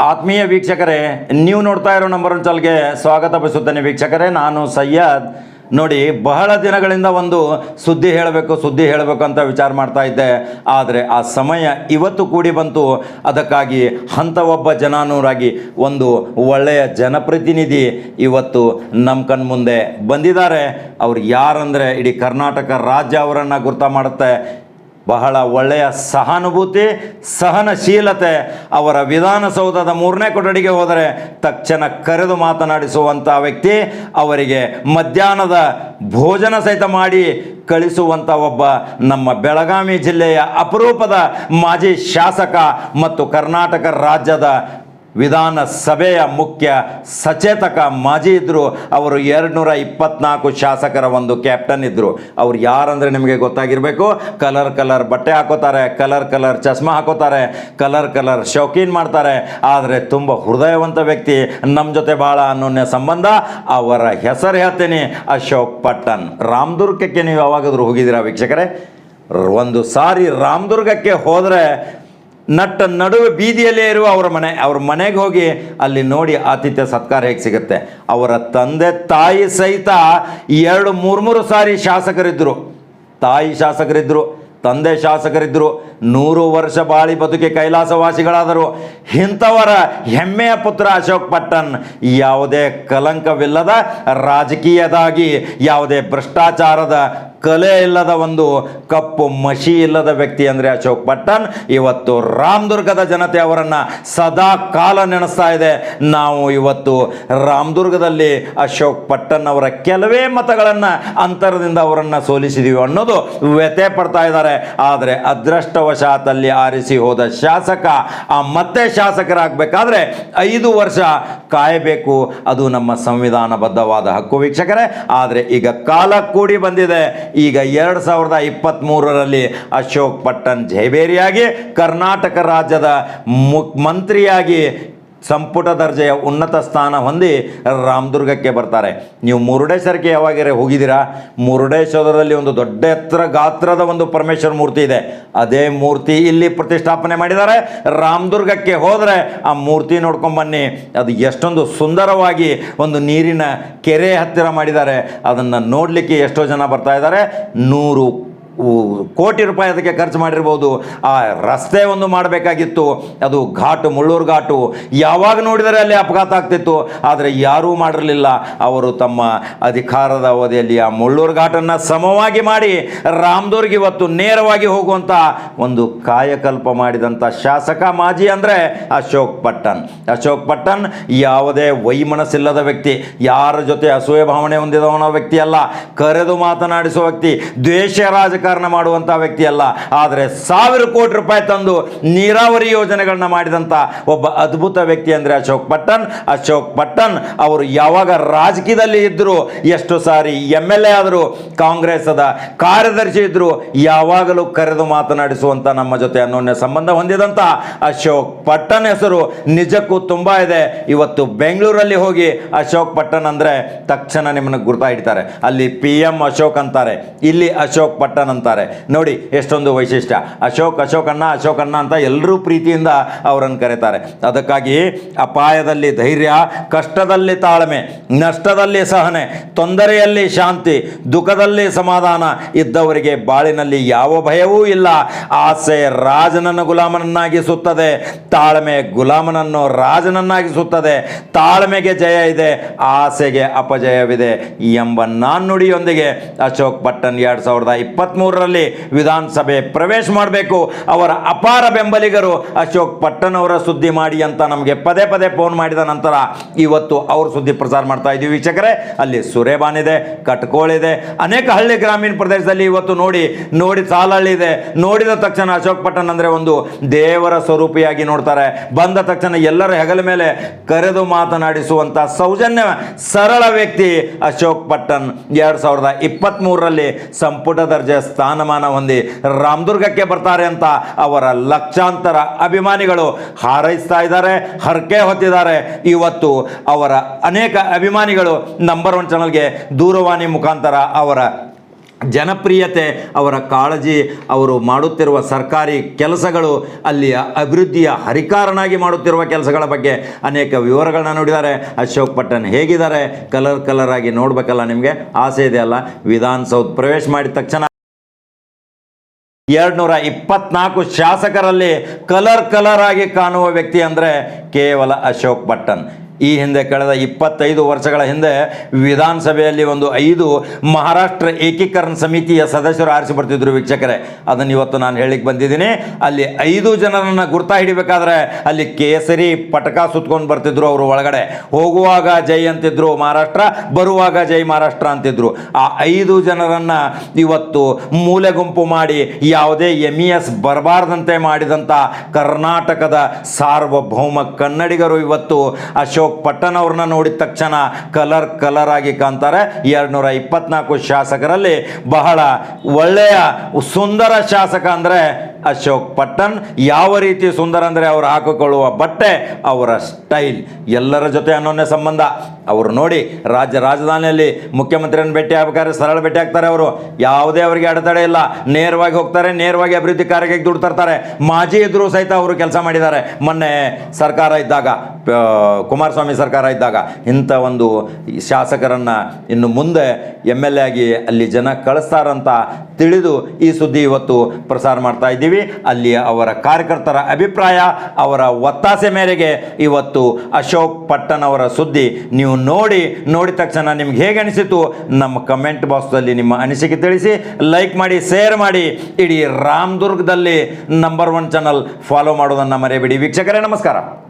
ಆತ್ಮೀಯ ವೀಕ್ಷಕರೇ, ನೀವು ನೋಡ್ತಾ ಇರೋ ನಂಬರ್ ಒನ್ ಚಾಲ್ಗೆ ಸ್ವಾಗತ ಬಯಸುತ್ತೇನೆ ವೀಕ್ಷಕರೇ. ನಾನು ಸಯ್ಯದ್ ನೋಡಿ, ಬಹಳ ದಿನಗಳಿಂದ ಒಂದು ಸುದ್ದಿ ಹೇಳಬೇಕು ಸುದ್ದಿ ಹೇಳಬೇಕು ಅಂತ ವಿಚಾರ ಮಾಡ್ತಾ ಇದ್ದೆ. ಆದರೆ ಆ ಸಮಯ ಇವತ್ತು ಕೂಡಿ ಬಂತು. ಅದಕ್ಕಾಗಿ ಅಂಥ ಒಬ್ಬ ಜನಾನೂರಾಗಿ ಒಂದು ಒಳ್ಳೆಯ ಜನಪ್ರತಿನಿಧಿ ಇವತ್ತು ನಮ್ಮ ಕಣ್ಮುಂದೆ ಬಂದಿದ್ದಾರೆ. ಅವ್ರು ಯಾರಂದರೆ ಇಡೀ ಕರ್ನಾಟಕ ರಾಜ್ಯ ಅವರನ್ನು ಗುರ್ತ ಮಾಡುತ್ತೆ. ಬಹಳ ಒಳ್ಳೆಯ ಸಹಾನುಭೂತಿ, ಸಹನಶೀಲತೆ ಅವರ ವಿಧಾನಸೌಧದ ಮೂರನೇ ಕೊಠಡಿಗೆ ಹೋದರೆ ತಕ್ಷಣ ಕರೆದು ಮಾತನಾಡಿಸುವಂಥ ವ್ಯಕ್ತಿ ಅವರಿಗೆ ಮಧ್ಯಾಹ್ನದ ಭೋಜನ ಸಹಿತ ಮಾಡಿ ಕಳಿಸುವಂಥ ಒಬ್ಬ ನಮ್ಮ ಬೆಳಗಾವಿ ಜಿಲ್ಲೆಯ ಅಪರೂಪದ ಮಾಜಿ ಶಾಸಕ ಮತ್ತು ಕರ್ನಾಟಕ ರಾಜ್ಯದ ವಿಧಾನಸಭೆಯ ಮುಖ್ಯ ಸಚೇತಕ ಮಾಜಿ ಇದ್ದರು ಅವರು ಎರಡುನೂರ ಇಪ್ಪತ್ನಾಲ್ಕು ಶಾಸಕರ ಒಂದು ಕ್ಯಾಪ್ಟನ್ ಇದ್ದರು ಅವ್ರು ಯಾರಂದರೆ ನಿಮಗೆ ಗೊತ್ತಾಗಿರಬೇಕು? ಕಲರ್ ಕಲರ್ ಬಟ್ಟೆ ಹಾಕೋತಾರೆ, ಕಲರ್ ಕಲರ್ ಚಸ್ಮಾ ಹಾಕೋತಾರೆ, ಕಲರ್ ಕಲರ್ ಶೌಕೀನ್ ಮಾಡ್ತಾರೆ. ಆದರೆ ತುಂಬ ಹೃದಯವಂತ ವ್ಯಕ್ತಿ ನಮ್ಮ ಜೊತೆ ಭಾಳ ಅನ್ನೋನ್ಯ ಸಂಬಂಧ. ಅವರ ಹೆಸರು ಹೇಳ್ತೀನಿ, ಅಶೋಕ್ ಪಟ್ಟನ್. ರಾಮದುರ್ಗಕ್ಕೆ ನೀವು ಯಾವಾಗಾದರೂ ಹೋಗಿದ್ದೀರಾ ವೀಕ್ಷಕರೇ? ಒಂದು ಸಾರಿ ರಾಮದುರ್ಗಕ್ಕೆ ಹೋದರೆ ನಟ್ಟ ನಡುವೆ ಬೀದಿಯಲ್ಲೇ ಇರುವ ಅವರ ಮನೆ, ಅವ್ರ ಮನೆಗೆ ಹೋಗಿ ಅಲ್ಲಿ ನೋಡಿ ಆತಿಥ್ಯ ಸತ್ಕಾರ ಹೇಗೆ ಸಿಗುತ್ತೆ. ಅವರ ತಂದೆ, ತಾಯಿ ಸಹಿತ ಎರಡು, ಮೂರು ಮೂರು ಸಾರಿ ಶಾಸಕರಿದ್ದರು ತಾಯಿ ಶಾಸಕರಿದ್ದರು ತಂದೆ ಶಾಸಕರಿದ್ದರು ನೂರು ವರ್ಷ ಬಾಳಿ ಬದುಕಿ ಕೈಲಾಸವಾಸಿಗಳಾದರು. ಇಂಥವರ ಹೆಮ್ಮೆಯ ಪುತ್ರ ಅಶೋಕ್ ಪಟ್ಟಣ್ ಯಾವುದೇ ಕಲಂಕವಿಲ್ಲದ ರಾಜಕೀಯದಾಗಿ, ಯಾವುದೇ ಭ್ರಷ್ಟಾಚಾರದ ಕಲೆ ಇಲ್ಲದ ಒಂದು ಕಪ್ಪು ಮಸಿ ಇಲ್ಲದ ವ್ಯಕ್ತಿ ಅಂದರೆ ಅಶೋಕ್ ಪಟ್ಟಣ್ ಇವತ್ತು ರಾಮದುರ್ಗದ ಜನತೆ ಅವರನ್ನು ಸದಾ ಕಾಲ ನೆನೆಸ್ತಾ ಇದೆ. ನಾವು ಇವತ್ತು ರಾಮದುರ್ಗದಲ್ಲಿ ಅಶೋಕ್ ಪಟ್ಟಣ್ ಅವರ ಕೆಲವೇ ಮತಗಳನ್ನು ಅಂತರದಿಂದ ಅವರನ್ನು ಸೋಲಿಸಿದೀವಿ ಅನ್ನೋದು ವ್ಯಥೆ ಪಡ್ತಾ ಇದ್ದಾರೆ. ಆದರೆ ಅದೃಷ್ಟವಶಾತಲ್ಲಿ ಆರಿಸಿ ಹೋದ ಶಾಸಕ, ಆ ಮತ್ತೆ ಶಾಸಕರಾಗಬೇಕಾದ್ರೆ ಐದು ವರ್ಷ ಕಾಯಬೇಕು. ಅದು ನಮ್ಮ ಸಂವಿಧಾನಬದ್ಧವಾದ ಹಕ್ಕು ವೀಕ್ಷಕರೇ. ಆದರೆ ಈಗ ಕಾಲ ಕೂಡಿ ಬಂದಿದೆ. ಈಗ ಎರಡು ಸಾವಿರದ ಇಪ್ಪತ್ತ್ಮೂರರಲ್ಲಿ ಅಶೋಕ್ ಪಟ್ಟಣ್ ಜೈಬೇರಿಯಾಗಿ ಕರ್ನಾಟಕ ರಾಜ್ಯದ ಮುಕ್ ಮಂತ್ರಿಯಾಗಿ ಸಂಪುಟ ದರ್ಜೆಯ ಉನ್ನತ ಸ್ಥಾನ ಹೊಂದಿ ರಾಮದುರ್ಗಕ್ಕೆ ಬರ್ತಾರೆ. ನೀವು ಮುರುಡೇಶ್ವರಕ್ಕೆ ಯಾವಾಗರೆ ಹೋಗಿದ್ದೀರಾ? ಮುರುಡೇಶ್ವರದಲ್ಲಿ ಒಂದು ದೊಡ್ಡ ಎತ್ತರ ಗಾತ್ರದ ಒಂದು ಪರಮೇಶ್ವರ ಮೂರ್ತಿ ಇದೆ. ಅದೇ ಮೂರ್ತಿ ಇಲ್ಲಿ ಪ್ರತಿಷ್ಠಾಪನೆ ಮಾಡಿದ್ದಾರೆ. ರಾಮದುರ್ಗಕ್ಕೆ ಹೋದರೆ ಆ ಮೂರ್ತಿ ನೋಡ್ಕೊಂಬನ್ನಿ ಅದು ಎಷ್ಟೊಂದು ಸುಂದರವಾಗಿ ಒಂದು ನೀರಿನ ಕೆರೆ ಹತ್ತಿರ ಮಾಡಿದ್ದಾರೆ. ಅದನ್ನು ನೋಡಲಿಕ್ಕೆ ಎಷ್ಟೋ ಜನ ಬರ್ತಾ ಇದ್ದಾರೆ. ನೂರು ಕೋಟಿ ರೂಪಾಯಿ ಅದಕ್ಕೆ ಖರ್ಚು ಮಾಡಿರ್ಬೋದು. ಆ ರಸ್ತೆ ಒಂದು ಮಾಡಬೇಕಾಗಿತ್ತು. ಅದು ಘಾಟು, ಮುಳ್ಳೂರು ಘಾಟು. ಯಾವಾಗ ನೋಡಿದರೆ ಅಲ್ಲಿ ಅಪಘಾತ ಆಗ್ತಿತ್ತು. ಆದರೆ ಯಾರೂ ಮಾಡಿರಲಿಲ್ಲ. ಅವರು ತಮ್ಮ ಅಧಿಕಾರದ ಅವಧಿಯಲ್ಲಿ ಆ ಮುಳ್ಳೂರು ಘಾಟನ್ನು ಸಮವಾಗಿ ಮಾಡಿ ರಾಮದೂರ್ಗೆ ಇವತ್ತು ನೇರವಾಗಿ ಹೋಗುವಂಥ ಒಂದು ಕಾಯಕಲ್ಪ ಮಾಡಿದಂಥ ಶಾಸಕ ಮಾಜಿ ಅಂದರೆ ಅಶೋಕ್ ಪಟ್ಟಣ್ ಅಶೋಕ್ ಪಟ್ಟಣ್ ಯಾವುದೇ ವೈಮನಸ್ಸಿಲ್ಲದ ವ್ಯಕ್ತಿ, ಯಾರ ಜೊತೆ ಅಸೂಯ ಭಾವನೆ ಹೊಂದಿದವನ ವ್ಯಕ್ತಿ ಅಲ್ಲ. ಕರೆದು ಮಾತನಾಡಿಸುವ ವ್ಯಕ್ತಿ, ದ್ವೇಷ ರಾಜಕಾರಣ ಮಾಡುವಂಥ ವ್ಯಕ್ತಿ ಅಲ್ಲ ಆದರೆ ಸಾವಿರ ಕೋಟಿ ರೂಪಾಯಿ ತಂದು ನೀರಾವರಿ ಯೋಜನೆಗಳನ್ನ ಮಾಡಿದಂತ ಒಬ್ಬ ಅದ್ಭುತ ವ್ಯಕ್ತಿ ಅಂದ್ರೆ ಅಶೋಕ್ ಪಟ್ಟಣ್ ಅಶೋಕ್ ಪಟ್ಟಣ್ ಅವರು ಯಾವಾಗ ರಾಜಕೀಯದಲ್ಲಿ ಇದ್ದರು ಎಷ್ಟು ಸಾರಿ ಎಂ ಎಲ್ ಎ ಆದರು ಕಾಂಗ್ರೆಸ್ದ ಕಾರ್ಯದರ್ಶಿ ಇದ್ದರು ಯಾವಾಗಲೂ ಕರೆದು ಮಾತನಾಡಿಸುವಂತ ನಮ್ಮ ಜೊತೆ ಅನ್ಯೋನ್ಯ ಸಂಬಂಧ ಹೊಂದಿದಂತ ಅಶೋಕ್ ಪಟ್ಟಣ್ ಹೆಸರು ನಿಜಕ್ಕೂ ತುಂಬಾ ಇದೆ. ಇವತ್ತು ಬೆಂಗಳೂರಲ್ಲಿ ಹೋಗಿ ಅಶೋಕ್ ಪಟ್ಟಣ್ ಅಂದ್ರೆ ತಕ್ಷಣ ನಿಮ್ಮನ್ನು ಗುರುತಾ ಹಿಡ್ತಾರೆ ಅಲ್ಲಿ ಪಿ ಎಂ ಅಶೋಕ್ ಅಂತಾರೆ. ಇಲ್ಲಿ ಅಶೋಕ್ ಪಟ್ಟಣ್ ಅಂತಾರೆ. ನೋಡಿ, ಎಷ್ಟೊಂದು ವೈಶಿಷ್ಟ್ಯ. ಅಶೋಕ್, ಅಶೋಕಣ್ಣ ಅಶೋಕಣ್ಣ ಅಂತ ಎಲ್ಲರೂ ಪ್ರೀತಿಯಿಂದ ಅವರನ್ನು ಕರೀತಾರೆ. ಅದಕ್ಕಾಗಿ ಅಪಾಯದಲ್ಲಿ ಧೈರ್ಯ, ಕಷ್ಟದಲ್ಲಿ ತಾಳ್ಮೆ, ನಷ್ಟದಲ್ಲಿ ಸಹನೆ, ತೊಂದರೆಯಲ್ಲಿ ಶಾಂತಿ, ದುಃಖದಲ್ಲಿ ಸಮಾಧಾನ ಇದ್ದವರಿಗೆ ಬಾಳಿನಲ್ಲಿ ಯಾವ ಭಯವೂ ಇಲ್ಲ. ಆಸೆ ರಾಜನನ್ನು ಗುಲಾಮನನ್ನಾಗಿಸುತ್ತದೆ, ತಾಳ್ಮೆ ಗುಲಾಮನನ್ನು ರಾಜನನ್ನಾಗಿಸುತ್ತದೆ, ತಾಳ್ಮೆಗೆ ಜಯ ಇದೆ, ಆಸೆಗೆ ಅಪಜಯವಿದೆ ಎಂಬ ನಾಣ್ಣುಡಿಯೊಂದಿಗೆ ಅಶೋಕ್ ಪಟ್ಟನ್ ಎರಡು ಸಾವಿರದ ಇಪ್ಪತ್ತ್ಮೂರರಲ್ಲಿ ವಿಧಾನಸಭೆ ಪ್ರವೇಶ ಮಾಡಬೇಕು. ಅವರ ಅಪಾರ ಬೆಂಬಲಿಗರು ಅಶೋಕ್ ಪಟ್ಟಣ ಅವರ ಸುದ್ದಿ ಮಾಡಿ ಅಂತ ನಮಗೆ ಪದೇ ಪದೇ ಫೋನ್ ಮಾಡಿದ ನಂತರ ಇವತ್ತು ಅವ್ರ ಸುದ್ದಿ ಪ್ರಸಾರ ಮಾಡ್ತಾ ಇದ್ದೀವಿ ವೀಕ್ಷಕರೇ. ಅಲ್ಲಿ ಸುರೇಬಾನ್ ಇದೆ, ಕಟ್ಕೋಳ್ ಇದೆ, ಅನೇಕ ಹಳ್ಳಿ ಗ್ರಾಮೀಣ ಪ್ರದೇಶದಲ್ಲಿ ಇವತ್ತು ನೋಡಿ ನೋಡಿ ಸಾಲಹಳ್ಳಿ ಇದೆ. ನೋಡಿದ ತಕ್ಷಣ ಅಶೋಕ್ ಪಟ್ಟಣ ಅಂದರೆ ಒಂದು ದೇವರ ಸ್ವರೂಪಿಯಾಗಿ ನೋಡ್ತಾರೆ. ಬಂದ ತಕ್ಷಣ ಎಲ್ಲರ ಹೆಗಲ ಮೇಲೆ ಕರೆದು ಮಾತನಾಡಿಸುವಂಥ ಸೌಜನ್ಯ, ಸರಳ ವ್ಯಕ್ತಿ ಅಶೋಕ್ ಪಟ್ಟಣ್. ಎರಡು ಸಾವಿರದ ಇಪ್ಪತ್ತ್ಮೂರರಲ್ಲಿ ಸಂಪುಟ ದರ್ಜೆ ಸ್ಥಾನಮಾನ ಹೊಂದಿ ರಾಮದುರ್ಗಕ್ಕೆ ಬರ್ತಾರೆ ಅಂತ ಅವರ ಲಕ್ಷಾಂತರ ಅಭಿಮಾನಿಗಳು ಹಾರೈಸ್ತಾ ಇದ್ದಾರೆ, ಹರಕೆ ಹೊತ್ತಿದ್ದಾರೆ. ಇವತ್ತು ಅವರ ಅನೇಕ ಅಭಿಮಾನಿಗಳು ನಂಬರ್ ಒನ್ ಚಾನಲ್ಗೆ ದೂರವಾಣಿ ಮುಖಾಂತರ ಅವರ ಜನಪ್ರಿಯತೆ, ಅವರ ಕಾಳಜಿ, ಅವರು ಮಾಡುತ್ತಿರುವ ಸರ್ಕಾರಿ ಕೆಲಸಗಳು ಅಲ್ಲಿಯ ಅಭಿವೃದ್ಧಿಯ ಹರಿಕಾರನಾಗಿ ಮಾಡುತ್ತಿರುವ ಕೆಲಸಗಳ ಬಗ್ಗೆ ಅನೇಕ ವಿವರಗಳನ್ನ ನೋಡಿದ್ದಾರೆ. ಅಶೋಕ್ ಪಟ್ಟಣ್ ಹೇಗಿದ್ದಾರೆ? ಕಲರ್ ಕಲರ್ ಆಗಿ ನೋಡಬೇಕಲ್ಲ ನಿಮಗೆ? ಆಸೆ ಇದೆ ಅಲ್ಲ ವಿಧಾನಸೌಧ ಪ್ರವೇಶ ಮಾಡಿದ ತಕ್ಷಣ ಎರಡ್ನೂರ ಇಪ್ಪತ್ನಾಲ್ಕು ಶಾಸಕರಲ್ಲಿ ಕಲರ್ ಕಲರ್ ಆಗಿ ಕಾಣುವ ವ್ಯಕ್ತಿ ಅಂದರೆ ಕೇವಲ ಅಶೋಕ್ ಪಟ್ಟಣ್ ಈ ಹಿಂದೆ ಕಳೆದ ಇಪ್ಪತ್ತೈದು ವರ್ಷಗಳ ಹಿಂದೆ ವಿಧಾನಸಭೆಯಲ್ಲಿ ಒಂದು ಐದು ಮಹಾರಾಷ್ಟ್ರ ಏಕೀಕರಣ ಸಮಿತಿಯ ಸದಸ್ಯರು ಆರಿಸಿ ಬರ್ತಿದ್ರು ವೀಕ್ಷಕರೇ. ಅದನ್ನು ಇವತ್ತು ನಾನು ಹೇಳಿಕ್ಕೆ ಬಂದಿದ್ದೀನಿ. ಅಲ್ಲಿ ಐದು ಜನರನ್ನು ಗುರ್ತಾ ಹಿಡಿಬೇಕಾದ್ರೆ ಅಲ್ಲಿ ಕೇಸರಿ ಪಟಕ ಸುತ್ಕೊಂಡು ಬರ್ತಿದ್ರು ಅವರು ಒಳಗಡೆ. ಹೋಗುವಾಗ ಜೈ ಅಂತಿದ್ರು ಮಹಾರಾಷ್ಟ್ರ, ಬರುವಾಗ ಜೈ ಮಹಾರಾಷ್ಟ್ರ ಅಂತಿದ್ರು. ಆ ಐದು ಜನರನ್ನು ಇವತ್ತು ಮೂಲೆ ಗುಂಪು ಮಾಡಿ ಯಾವುದೇ ಎಂ ಇ ಎಸ್ ಬರಬಾರ್ದಂತೆ ಮಾಡಿದಂಥ ಕರ್ನಾಟಕದ ಸಾರ್ವಭೌಮ ಕನ್ನಡಿಗರು ಇವತ್ತು ಅಶೋಕ್ ಪಟ್ಟಣ್ ಅವ್ರನ್ನ ನೋಡಿದ ತಕ್ಷಣ ಕಲರ್ ಕಲರ್ ಆಗಿ ಕಾಣ್ತಾರೆ. ಎರಡ್ನೂರ ಇಪ್ಪತ್ನಾಲ್ಕು ಶಾಸಕರಲ್ಲಿ ಬಹಳ ಒಳ್ಳೆಯ ಸುಂದರ ಶಾಸಕ ಅಂದರೆ ಅಶೋಕ್ ಪಟ್ಟಣ್. ಯಾವ ರೀತಿ ಸುಂದರ ಅಂದರೆ ಅವರು ಹಾಕಿಕೊಳ್ಳುವ ಬಟ್ಟೆ, ಅವರ ಸ್ಟೈಲ್, ಎಲ್ಲರ ಜೊತೆ ಅನ್ನೋನೇ ಸಂಬಂಧ. ಅವರು ನೋಡಿ ರಾಜ್ಯ ರಾಜಧಾನಿಯಲ್ಲಿ ಮುಖ್ಯಮಂತ್ರಿಯನ್ನು ಭೇಟಿ ಆಗ್ಬೇಕಾದ್ರೆ ಸರಳ ಭೇಟಿ ಆಗ್ತಾರೆ ಅವರು. ಯಾವುದೇ ಅವರಿಗೆ ಅಡೆತಡೆ ಇಲ್ಲ. ನೇರವಾಗಿ ಹೋಗ್ತಾರೆ, ನೇರವಾಗಿ ಅಭಿವೃದ್ಧಿ ಕಾರ್ಯಕ್ಕೆ ದುಡ್ಡು ತರ್ತಾರೆ. ಮಾಜಿ ಎದುರು ಸಹಿತ ಅವರು ಕೆಲಸ ಮಾಡಿದ್ದಾರೆ. ಮೊನ್ನೆ ಸರ್ಕಾರ ಇದ್ದಾಗ ಕುಮಾರಸ್ವಾಮಿ ಸರ್ಕಾರ ಇದ್ದಾಗ ಇಂಥ ಒಂದು ಶಾಸಕರನ್ನು ಇನ್ನು ಮುಂದೆ ಎಂ ಎಲ್ ಎ ಆಗಿ ಅಲ್ಲಿ ಜನ ಕಳಿಸ್ತಾರಂತ ತಿಳಿದು ಈ ಸುದ್ದಿ ಇವತ್ತು ಪ್ರಸಾರ ಮಾಡ್ತಾ ಇದ್ದೀವಿ. ಅಲ್ಲಿ ಅವರ ಕಾರ್ಯಕರ್ತರ ಅಭಿಪ್ರಾಯ, ಅವರ ಒತ್ತಾಸೆ ಮೇರೆಗೆ ಇವತ್ತು ಅಶೋಕ್ ಪಟ್ಟಣ್ ಅವರ ಸುದ್ದಿ ನೀವು ನೋಡಿ, ನೋಡಿದ ತಕ್ಷಣ ನಿಮ್ಗೆ ಹೇಗೆ ಅನಿಸಿತು? ನಮ್ಮ ಕಮೆಂಟ್ ಬಾಕ್ಸ್ದಲ್ಲಿ ನಿಮ್ಮ ಅನಿಸಿಕೆ ತಿಳಿಸಿ ಲೈಕ್ ಮಾಡಿ ಶೇರ್ ಮಾಡಿ. ಇಡೀ ರಾಮದುರ್ಗದಲ್ಲಿ ನಂಬರ್ ಒನ್ ಚಾನಲ್ ಫಾಲೋ ಮಾಡೋದನ್ನು ಮರೆಯಬೇಡಿ. ವೀಕ್ಷಕರೇ, ನಮಸ್ಕಾರ.